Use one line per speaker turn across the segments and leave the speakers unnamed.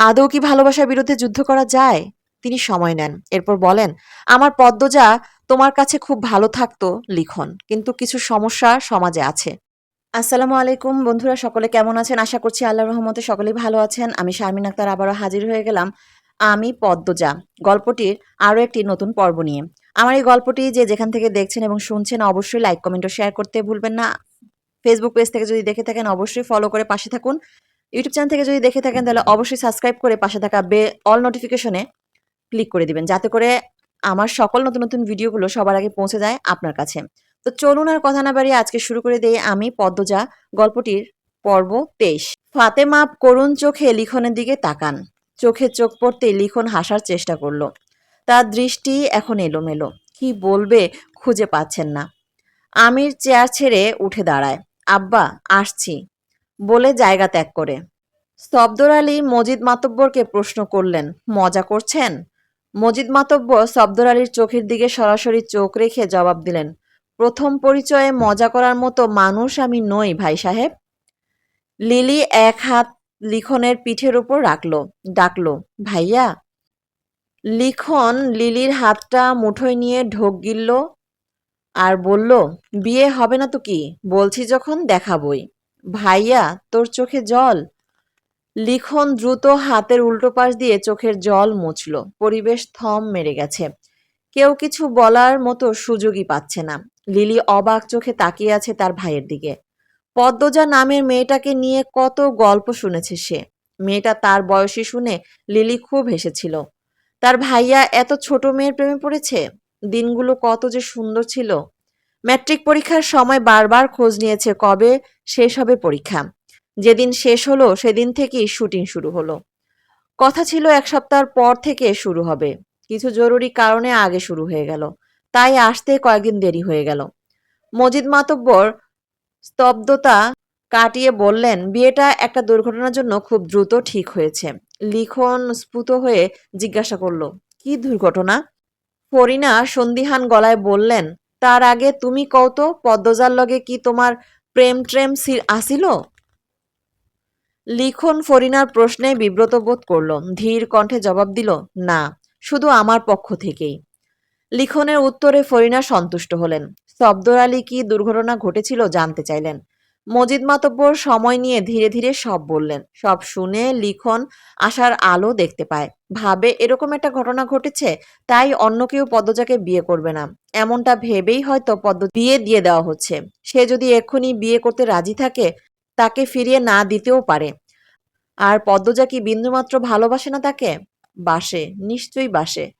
আদৌ কি ভালোবাসার বিরুদ্ধে যুদ্ধ করা যায়? তিনি সময় নেন। এরপর বলেন, আমার পদ্মজা তোমার কাছে খুব ভালো থাকতো, লিখন। কিন্তু কিছু সমস্যা সমাজে আছে। আসসালামু আলাইকুম বন্ধুরা, সকলে কেমন আছেন? আশা করছি আল্লাহ রহমতে সকলেই ভালো আছেন। আমি শারমিন আক্তার আবারও হাজির হয়ে গেলাম। আমি পদ্মজা। গল্পটির আরও একটি নতুন পর্ব নিয়ে। আমার এই গল্পটি যে যেখান থেকে দেখছেন এবং শুনছেন, অবশ্যই লাইক, কমেন্ট ও শেয়ার করতে ভুলবেন না। ফেসবুক পেজ থেকে যদি দেখে থাকেন, অবশ্যই ফলো করে পাশে থাকুন। ইউটিউব চ্যানেল থেকে যদি দেখে থাকেন, তাহলে অবশ্যই সাবস্ক্রাইব করে পাশে থাকা বে অল নোটিফিকেশনে ক্লিক করে দিবেন, যাতে করে আমার সকল নতুন নতুন ভিডিওগুলো সবার আগে পৌঁছে যায় আপনার কাছে। তো চলুন আর কথা না বাড়িয়ে আজকে শুরু করে দেই আমি পদ্মজা গল্পটির পর্ব তেইশ। ফাতেমা করুণ চোখে লিখনের দিকে তাকান। চোখে চোখ পড়তে লিখন হাসার চেষ্টা করল। তার দৃষ্টি এখন এলোমেলো। কি বলবে খুঁজে পাচ্ছেন না। আমির চেয়ার ছেড়ে উঠে দাঁড়ায়। আব্বা, আসছি। বলে জায়গা ত্যাগ করে। সফদর আলী মজিদ মাতব্বরকে প্রশ্ন করলেন, মজা করছেন? মজিদ মাতব্বর সফদর আলীর চোখের দিকে সরাসরি চোখ রেখে জবাব দিলেন, প্রথম পরিচয়ে মজা করার মতো মানুষ আমি নই, ভাই সাহেব। লিলি এক হাত লিখনের পিঠের উপর রাখল, ডাকল, ভাইয়া। লিখন লিলির হাতটা মুঠোয় নিয়ে ঢোক গিলল আর বলল, বিয়ে হবে না তো কি? বলছি যখন দেখাবই। ভাইয়া, তোর চোখে জল? লিখন দ্রুত হাতের উল্টো পাশ দিয়ে চোখের জল মুছল। পরিবেশ থম মেরে গেছে। কেউ কিছু বলার মতো সুযোগই পাচ্ছে না। লিলি অবাক চোখে তাকিয়ে আছে তার ভাইয়ের দিকে। পদ্মজা নামের মেয়েটাকে নিয়ে কত গল্প শুনেছে সে। মেয়েটা তার বয়সী শুনে লিলি খুব হেসেছিল। তার ভাইয়া এত ছোট মেয়ের প্রেমে পড়েছে? দিনগুলো কত যে সুন্দর ছিল। ম্যাট্রিক পরীক্ষার সময় বারবার খোঁজ নিয়েছে কবে শেষ হবে পরীক্ষা। যেদিন শেষ হলো, সেদিন থেকেই শুটিং শুরু হলো। কথা ছিল এক সপ্তাহ পর থেকে শুরু হবে। কিছু জরুরি কারণে আগে শুরু হয়ে গেল। তাই আসতে কয়েকদিন দেরি হয়ে গেল। মজিদ মাতব্বর স্তব্ধতা কাটিয়ে বললেন, বিয়েটা একটা দুর্ঘটনার জন্য খুব দ্রুত ঠিক হয়েছে। লিখন স্ফুত হয়ে জিজ্ঞাসা করল, কি দুর্ঘটনা? ফরিনা সন্দিহান গলায় বললেন তার আগে তুমি কৌত পদ্মজার লগে কি তোমার প্রেম ট্রেম আসিল? লিখন ফরিনার প্রশ্নে বিব্রত বোধ করল, ধীর কণ্ঠে জবাব দিল, না, শুধু আমার পক্ষ থেকেই। লিখনের উত্তরে ফরিনা সন্তুষ্ট হলেন শব্দর আলী কি দুর্ঘটনা ঘটেছিল জানতে চাইলেন। মজিদ মাতব্বর সময় নিয়ে ধীরে ধীরে সব বললেন। সব শুনে লিখন আশার আলো দেখতে পায়। ভাবে এরকম একটা ঘটনা ঘটেছে, তাই অন্য কেউ পদ্মজাকে বিয়ে করবে না। এমনটা ভেবেই হয়তো পদ্ম বিয়ে দিয়ে দেওয়া হচ্ছে। সে যদি এক্ষুনি বিয়ে করতে রাজি থাকে, তাকে ফিরিয়ে না দিতেও পারে। আর পদ্মজা কি বিন্দুমাত্র ভালোবাসে না তাকে? বাসে, নিশ্চয়ই বাসে।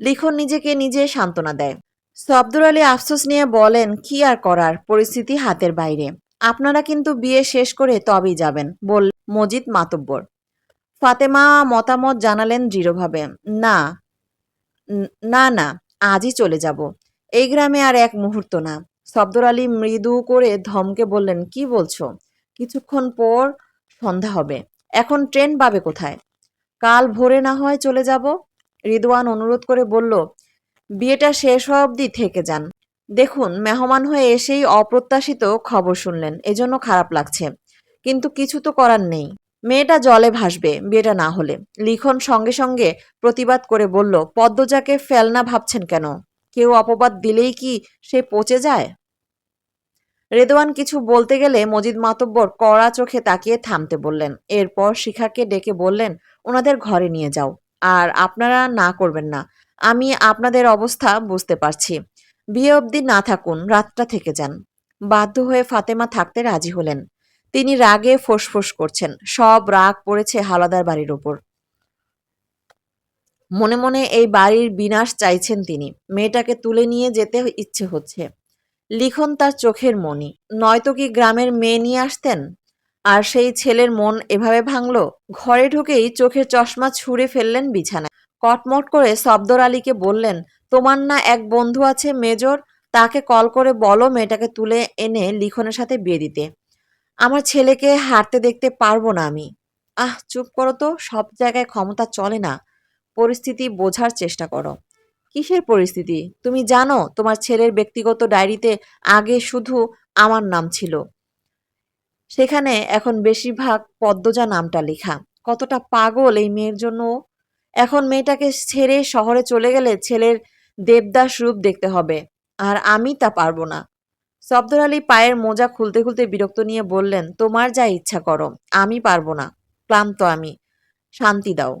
লিখন নিজেকে নিজে সান্ত্বনা দেয়। সফদুর আলী আফসোস নিয়ে বলেন, কি আর করার? পরিস্থিতি হাতের বাইরে। আপনারা কিন্তু বিয়ে শেষ করে তবেই যাবেন বল মজিদ মাতব্বর। ফাতেমা মতামত জানালেন দৃঢ়ভাবে, না না না, আজই চলে যাব। এই গ্রামে আর এক মুহূর্ত না। শব্দর আলী মৃদু করে ধমকে বললেন, কি বলছো? কিছুক্ষণ পর সন্ধ্যা হবে। এখন ট্রেন পাবে কোথায়? কাল ভোরে না হয় চলে যাব? রিদওয়ান অনুরোধ করে বলল, বিয়েটা শেষ হওয়া অবধি থেকে যান। দেখুন, মেহমান হয়ে এসেই অপ্রত্যাশিত খবর শুনলেন। এজন্য খারাপ লাগছে। কিন্তু কিছু তো করার নেই। মেয়েটা জলে ভাসবে, বিয়েটা না হলে। লিখন সঙ্গে সঙ্গে প্রতিবাদ করে বলল, পদ্মজাকে ফেলনা ভাবছেন কেন? কেউ অপবাদ দিলেই কি সে পচে যায়? রেদওয়ান কিছু বলতে গেলে মজিদ মাতব্বর কড়া চোখে তাকিয়ে থামতে বললেন। এরপর শিখাকে ডেকে বললেন, ওনাদের ঘরে নিয়ে যাও। আর আপনারা না করবেন না। আমি আপনাদের অবস্থা বুঝতে পারছি। বিয়ে অবধি না থাকুন, রাতটা থেকে যান। বাধ্য হয়ে ফাতেমা থাকতে রাজি হলেন। তিনি রাগে ফোঁসফোঁস করছেন। সব রাগ পড়েছে হালাদার বাড়ির ওপর। মনে মনে এই বাড়ির বিনাশ চাইছেন তিনি। মেয়েটাকে তুলে নিয়ে যেতে ইচ্ছে হচ্ছে। লিখন তার চোখের মনি নয়তো কি গ্রামের মেয়ে নিয়ে আসতেন? আর সেই ছেলের মন এভাবে ভাঙল? ঘরে ঢুকেই চোখের চশমা ছুঁড়ে ফেললেন বিছানায়। কটমট করে সফদর আলীকে বললেন তোমার না এক বন্ধু আছে মেজর, তাকে কল করে বলো মেয়েটাকে তুলে এনে লিখনের সাথে বিয়ে দিতে। আমার ছেলেকে হারতে দেখতে পারব না আমি। আহ, চুপ করো তো, সব জায়গায় ক্ষমতা চলে না। পরিস্থিতি বোঝার চেষ্টা করো। কিসের পরিস্থিতি? তুমি জানো, তোমার ছেলের ব্যক্তিগত ডায়েরিতে আগে শুধু আমার নাম ছিল। সেখানে এখন বেশিরভাগ পদ্মজা নামটা লেখা। কতটা পাগল এই মেয়ের জন্য। এখন মেয়েটাকে ছেড়ে শহরে চলে গেলে ছেলের দেবদাস রূপ দেখতে হবে, আর আমি তা পারব না। সফদর আলী পায়ের মোজা খুলতে খুলতে বিরক্ত নিয়ে বললেন, তোমার যা ইচ্ছা করো, আমি পারব না, ক্লান্ত আমি, শান্তি দাও।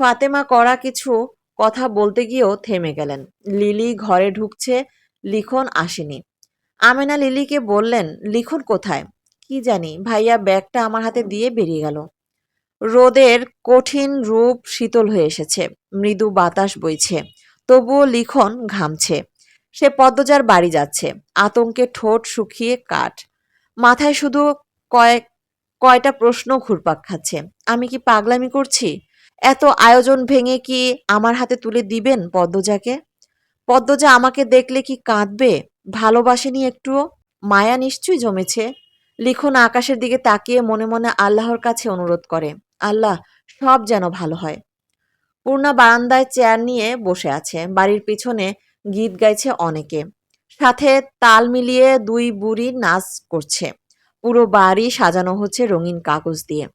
ফাতেমা করা কিছু কথা বলতে গিয়েও থেমে গেলেন। লিলি ঘরে ঢুকছে, লিখন আসেনি। আমেনা লিলিকে বললেন, লিখন কোথায়? কি জানি, ভাইয়া ব্যাগটা আমার হাতে দিয়ে বেরিয়ে গেল। রোদের কঠিন রূপ শীতল হয়ে এসেছে, মৃদু বাতাস বইছে। তবুও লিখন ঘামছে। সে পদ্মজার বাড়ি যাচ্ছে। আতঙ্কে ঠোঁট শুকিয়ে কাঠ। মাথায় শুধু কয়েক, কয়টা প্রশ্ন ঘুরপাক খাচ্ছে। আমি কি পাগলামি করছি? এত আয়োজন ভেঙে কি আমার হাতে তুলে দিবেন পদ্মজাকে? পদ্মজা আমাকে দেখলে কি কাঁদবে? ভালোবাসেনি একটুও? মায়া নিশ্চয়ই জমেছে। লিখন আকাশের দিকে তাকিয়ে মনে মনে আল্লাহর কাছে অনুরোধ করে, আল্লাহ, সব যেন ভালো হয়। পূর্ণা বারান্দায় চেয়ার নিয়ে বসে আছে। বাড়ির পিছনে গীত গাইছে অনেকে। সাথে তাল মিলিয়ে দুই বুড়ি নাচ করছে। পুরো বাড়ি সাজানো হচ্ছে রঙিন কাগজ দিয়ে।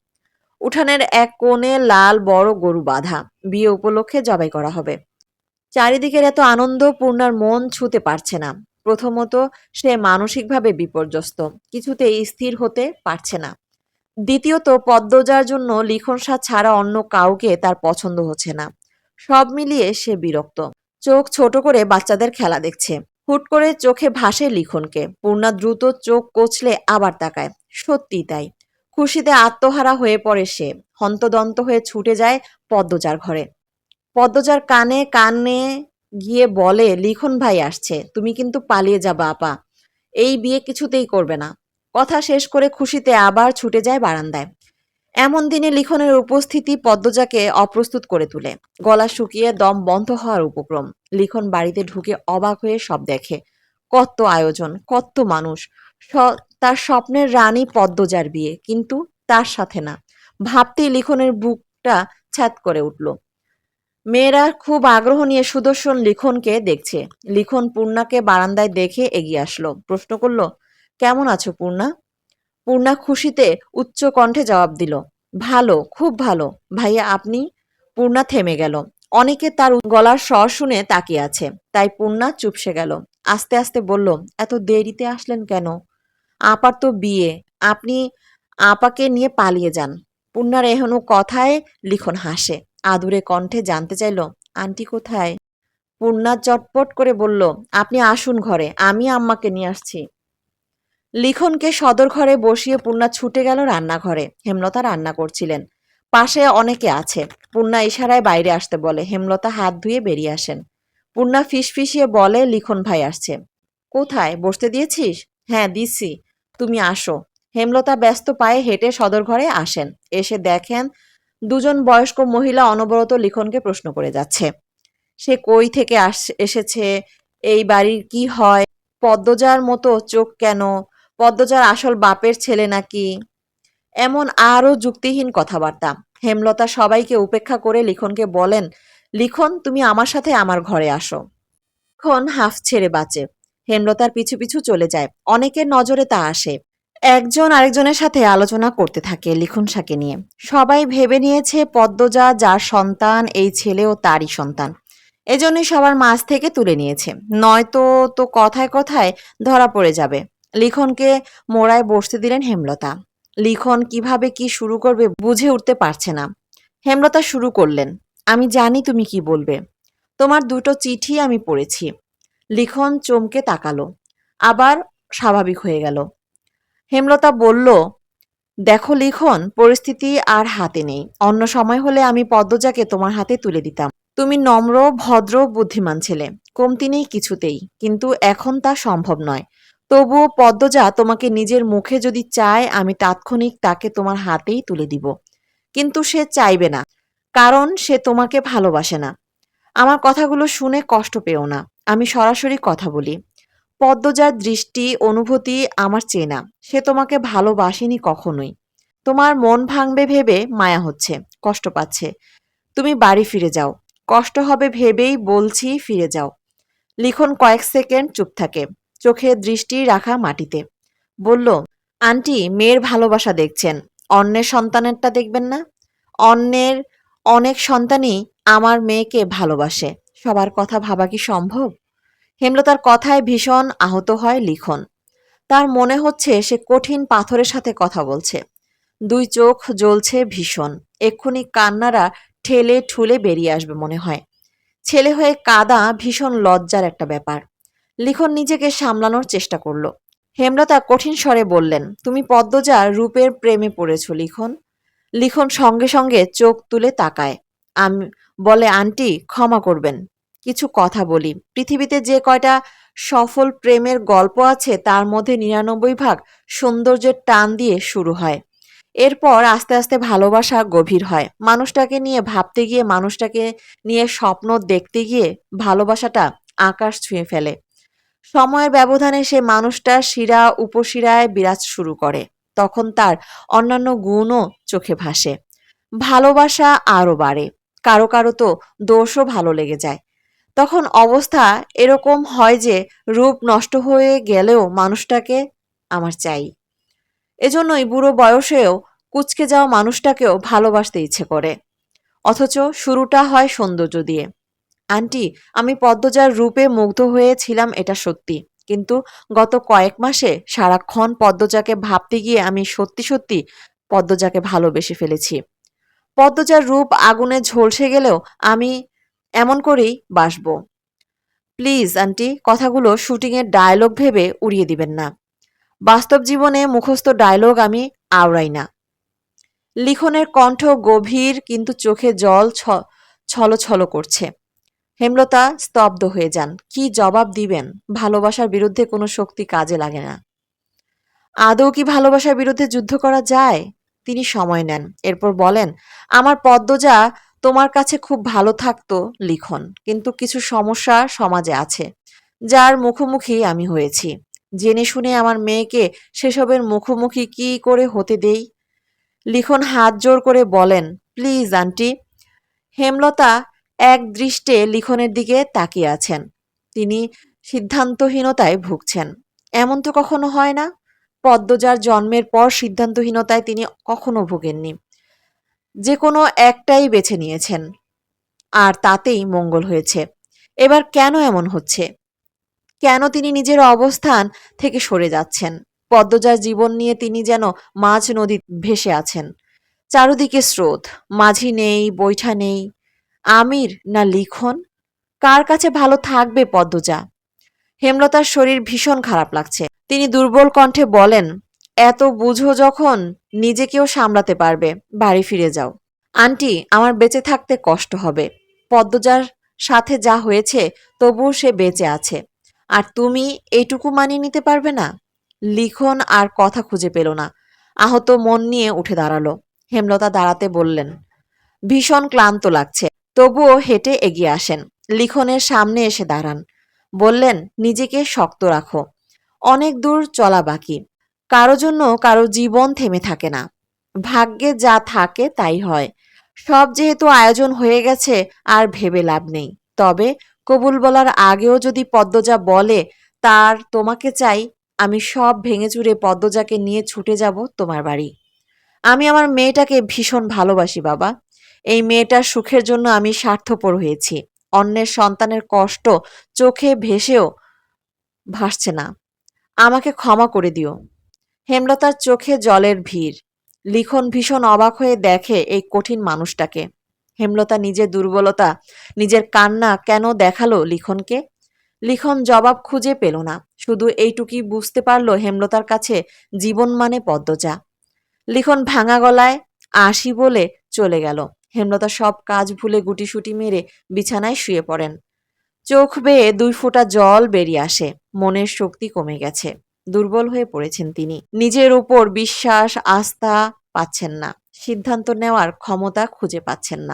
উঠানের এক কোণে লাল বড় গরু বাঁধা। বিয়ে উপলক্ষে জবাই করা হবে। চারিদিকের এত আনন্দ পূর্ণার মন ছুতে পারছে না। প্রথমত সে মানসিকভাবে বিপর্যস্ত। কিছুতেই স্থির হতে পারছে না। দ্বিতীয়ত, পদ্মজার জন্য লিখন সাজ ছাড়া অন্য কাউকে তার পছন্দ হচ্ছে না। সব মিলিয়ে সে বিরক্ত। চোখ ছোট করে বাচ্চাদের খেলা দেখছে। হুট করে চোখে ভাসে লিখনকে। পূর্ণা দ্রুত চোখ কচলে আবার তাকায়। সত্যি তাই। খুশিতে আত্মহারা হয়ে পড়ে সে। হন্তদন্ত হয়ে ছুটে যায় পদ্মজার ঘরে। পদ্মজার কানে কানে গিয়ে বলে, লিখন ভাই আসছে। তুমি কিন্তু পালিয়ে যাবা, আপা। এই বিয়ে কিছুতেই করবে না। কথা শেষ করে খুশিতে আবার ছুটে যায় বারান্দায়। এমন দিনে লিখনের উপস্থিতি পদ্মজাকে অপ্রস্তুত করে তোলে। গলা শুকিয়ে দম বন্ধ হওয়ার উপক্রম। লিখন বাড়িতে ঢুকে অবাক হয়ে সব দেখে। কত আয়োজন, কত মানুষ। তার স্বপ্নের রানী পদ্মজার বিয়ে, কিন্তু তার সাথে না। ভাবতেই লিখনের বুকটা ছ্যাত করে উঠল। মেয়েরা খুব আগ্রহ নিয়ে সুদর্শন লিখনকে দেখছে। লিখন পূর্ণাকে বারান্দায় দেখে এগিয়ে আসলো। প্রশ্ন করল কেমন আছো পূর্ণা? পূর্ণা খুশিতে উচ্চ কণ্ঠে জবাব দিল, ভালো, খুব ভালো। ভাইয়া, আপনি? পূর্ণা থেমে গেল। অনেকে তার গলার স্বর শুনে তাকিয়ে আছে। তাই পূর্ণা চুপসে গেল। আস্তে আস্তে বলল, এত দেরিতে আসলেন কেন? আপার তো বিয়ে। আপনি আপাকে নিয়ে পালিয়ে যান। পূর্ণার এহনো কথায় লিখন হাসে। আদুরে কণ্ঠে জানতে চাইল, আন্টি কোথায়? পূর্ণা চটপট করে বলল, আপনি আসুন ঘরে। আমি আম্মাকে নিয়ে আসছি। লিখনকে সদর ঘরে বসিয়ে পূর্ণা ছুটে গেল রান্নাঘরে। হেমলতা রান্না করছিলেন। পাশে অনেকে আছে। পূর্ণা ইশারায় বাইরে আসতে বলে। হেমলতা হাত ধুয়ে বেরিয়ে আসেন। পূর্ণা ফিসফিসিয়ে বলে, লিখন ভাই আসছে। কোথায়? বসতে দিয়েছিস? হ্যাঁ দিছি তুমি আসো। হেমলতা ব্যস্ত পায়ে হেঁটে সদর ঘরে আসেন। এসে দেখেন দুজন বয়স্ক মহিলা অনবরত লিখনকে প্রশ্ন করে যাচ্ছে। সে কই থেকে আস, এসেছে? এই বাড়ির কি হয়? পদ্মজার মতো চোখ কেন? পদ্মজার আসল বাপের ছেলে নাকি? এমন আরও যুক্তিহীন কথাবার্তা। হেমলতা সবাইকে উপেক্ষা করে লিখনকে বলেন, লিখন, তুমি আমার সাথে আমার ঘরে আসো। লিখন হাফ ছেড়ে বাঁচে। হেমলতার পিছু পিছু চলে যায়। অনেকের নজরে তা আসে। একজন আরেকজনের সাথে আলোচনা করতে থাকে লিখন শাকে নিয়ে। সবাই ভেবে নিয়েছে পদ্মজা যার সন্তান, এই ছেলেও তারই সন্তান। এজন্যই সবার মাঝ থেকে তুলে নিয়েছে। নয়তো তো কথায় কথায় ধরা পড়ে যাবে। লিখনকে মোড়ায় বসতে দিলেন হেমলতা। লিখন কীভাবে কি শুরু করবে বুঝে উঠতে পারছে না। হেমলতা শুরু করলেন, আমি জানি তুমি কি বলবে। তোমার দুটো চিঠি আমি পড়েছি। লিখন চমকে তাকালো, আবার স্বাভাবিক হয়ে গেল। হেমলতা বলল, দেখো লিখন, পরিস্থিতি আর হাতে নেই। অন্য সময় হলে আমি পদ্মজাকে তোমার হাতে তুলে দিতাম। তুমি নম্র, ভদ্র, বুদ্ধিমান ছেলে। কমতি নেই কিছুতেই, কিন্তু এখন তা সম্ভব নয়। তবুও পদ্মজা তোমাকে নিজের মুখে যদি চায়, আমি তাৎক্ষণিক তাকে তোমার হাতেই তুলে দিব। কিন্তু সে চাইবে না, কারণ সে তোমাকে ভালোবাসে না। আমার কথাগুলো শুনে কষ্ট পেও না, আমি সরাসরি কথা বলি। পদ্মজার দৃষ্টি, অনুভূতি আমার চেনা সে তোমাকে ভালোবাসেনি কখনোই। তোমার মন ভাঙবে ভেবে মায়া হচ্ছে, কষ্ট পাচ্ছে। তুমি বাড়ি ফিরে যাও, কষ্ট হবে ভেবেই বলছি ফিরে যাও। লিখন কয়েক সেকেন্ড চুপ থাকে। চোখে দৃষ্টি রাখা মাটিতে। বলল, আন্টি, মেয়ের ভালোবাসা দেখছেন। অন্যের সন্তানেরটা দেখবেন না। অন্যের, অনেক সন্তানই আমার মেয়েকে ভালোবাসে। সবার কথা ভাবা কি সম্ভব? হেমলতার কথায় ভীষণ আহত হয় লিখন। তার মনে হচ্ছে সে কঠিন পাথরের সাথে কথা বলছে। দুই চোখ জ্বলছে ভীষণ। এক্ষুনি কান্নারা ঠেলে ঠুলে বেরিয়ে আসবে মনে হয়। ছেলে হয়ে কাদা ভীষণ লজ্জার একটা ব্যাপার। লিখন নিজেকে সামলানোর চেষ্টা করল। হেমলতা কঠিন স্বরে বললেন, তুমি পদ্মজার রূপের প্রেমে পড়েছ, লিখন। লিখন সঙ্গে সঙ্গে চোখ তুলে তাকায়। আমি বলে, আন্টি, ক্ষমা করবেন। কিছু কথা বলি। পৃথিবীতে যে কয়টা সফল প্রেমের গল্প আছে, তার মধ্যে নিরানব্বই ভাগ সৌন্দর্যের টান দিয়ে শুরু হয়। এরপর আস্তে আস্তে ভালোবাসা গভীর হয়। মানুষটাকে নিয়ে ভাবতে গিয়ে, মানুষটাকে নিয়ে স্বপ্ন দেখতে গিয়ে ভালোবাসাটা আকাশ ছুঁয়ে ফেলে। সময়ের ব্যবধানে সে মানুষটা শিরা উপশিরায় বিরাজ শুরু করে। তখন তার অন্যান্য গুণও চোখে ভাসে। ভালোবাসা আরও বাড়ে। কারও কারও তো দোষও ভালো লেগে যায়। তখন অবস্থা এরকম হয় যে রূপ নষ্ট হয়ে গেলেও মানুষটাকে আমার চাই। এজন্যই বুড়ো বয়সেও কুচকে যাওয়া মানুষটাকেও ভালোবাসতে ইচ্ছে করে। অথচ শুরুটা হয় সৌন্দর্য দিয়ে। আন্টি, আমি পদ্মজার রূপে মুগ্ধ হয়েছিলাম, এটা সত্যি। কিন্তু গত কয়েক মাসে সারাক্ষণ পদ্মজাকে ভাবতে গিয়ে আমি সত্যি সত্যি পদ্মজাকে ভালোবেসে ফেলেছি। পদ্মজার রূপ আগুনে ঝলসে গেলেও আমি এমন করেই বাসব। প্লিজ, আন্টি, কথাগুলো শুটিংয়ের ডায়লগ ভেবে উড়িয়ে দিবেন না। বাস্তব জীবনে মুখস্থ ডায়লগ আমি আওড়াই না। লিখনের কণ্ঠ গভীর, কিন্তু চোখে জল ছল করছে। হেমলতা স্তব্ধ হয়ে যান। কি জবাব দিবেন? ভালোবাসার বিরুদ্ধে কোনো শক্তি কাজে লাগে না। আদৌ কি ভালোবাসার বিরুদ্ধে যুদ্ধ করা যায়? তিনি সময় নেন। এরপর বলেন, আমার পদ্মজা তোমার কাছে খুব ভালো থাকতো লিখন। কিন্তু কিছু সমস্যা সমাজে আছে, যার মুখোমুখি আমি হয়েছি। জেনে শুনে আমার মেয়েকে সেসবের মুখোমুখি কি করে হতে দেই? লিখন হাত জোর করে বলেন, প্লিজ, আন্টি। হেমলতা এক দৃষ্টে লিখনের দিকে তাকিয়ে আছেন। তিনি সিদ্ধান্তহীনতায় ভুগছেন। এমন তো কখনো হয় না। পদ্মজার জন্মের পর সিদ্ধান্তহীনতায় তিনি কখনো ভোগেননি। যে কোনো একটাই বেছে নিয়েছেন। আর তাতেই মঙ্গল হয়েছে। এবার কেন এমন হচ্ছে? কেন তিনি নিজের অবস্থান থেকে সরে যাচ্ছেন? পদ্মজার জীবন নিয়ে তিনি যেন মাঝ নদী ভেসে আছেন। চারুদিকে স্রোত। মাঝি নেই, বৈঠা নেই। আমির না লিখন? কার কাছে ভালো থাকবে পদ্মজা? হেমলতার শরীর ভীষণ খারাপ লাগছে। তিনি দুর্বল কণ্ঠে বলেন, এত বুঝো যখন, নিজেকেও সামলাতে পারবে। বাড়ি ফিরে যাও। আন্টি, আমার বেঁচে থাকতে কষ্ট হবে। পদ্মজার সাথে যা হয়েছে, তবুও সে বেঁচে আছে। আর তুমি এইটুকু মানিয়ে নিতে পারবে না? লিখন আর কথা খুঁজে পেল না। আহত মন নিয়ে উঠে দাঁড়াল। হেমলতা দাঁড়াতে বললেন, ভীষণ ক্লান্ত লাগছে। তবুও হেঁটে এগিয়ে আসেন। লিখনের সামনে এসে দাঁড়ান। বললেন, নিজেকে শক্ত রাখো। অনেক দূর চলা বাকি। কারও জন্য কারও জীবন থেমে থাকে না। ভাগ্যে যা থাকে তাই হয়। সব যেহেতু আয়োজন হয়ে গেছে, আর ভেবে লাভ নেই। তবে কবুল বলার আগেও যদি পদ্মজা বলে, তার তোমাকে চাই, আমি সব ভেঙে চুরে পদ্মজাকে নিয়ে ছুটে যাব তোমার বাড়ি। আমি আমার মেয়েটাকে ভীষণ ভালোবাসি, বাবা। এই মেয়েটার সুখের জন্য আমি স্বার্থপর হয়েছি। অন্যের সন্তানের কষ্ট চোখে ভেসেও ভাসছে না। আমাকে ক্ষমা করে দিও। হেমলতার চোখে জলের ভিড়। লিখন ভীষণ অবাক হয়ে দেখে এই কঠিন মানুষটাকে। হেমলতা নিজের দুর্বলতা, নিজের কান্না কেন দেখাল লিখনকে? লিখন জবাব খুঁজে পেল না। শুধু এইটুকুই বুঝতে পারল হেমলতার কাছে জীবন মানে পদ্মজা। লিখন ভাঙা গলায় আসি বলে চলে গেল। হেমলতা সব কাজ ভুলে গুটিসুটি মেরে বিছানায় শুয়ে পড়েন। চোখ বেয়ে দুই ফোঁটা জল বেরিয়ে আসে। মনের শক্তি কমে গেছে। দুর্বল হয়ে পড়েছেন তিনি। নিজের উপর বিশ্বাস, আস্থা পাচ্ছেন না। সিদ্ধান্ত নেওয়ার ক্ষমতা খুঁজে পাচ্ছেন না।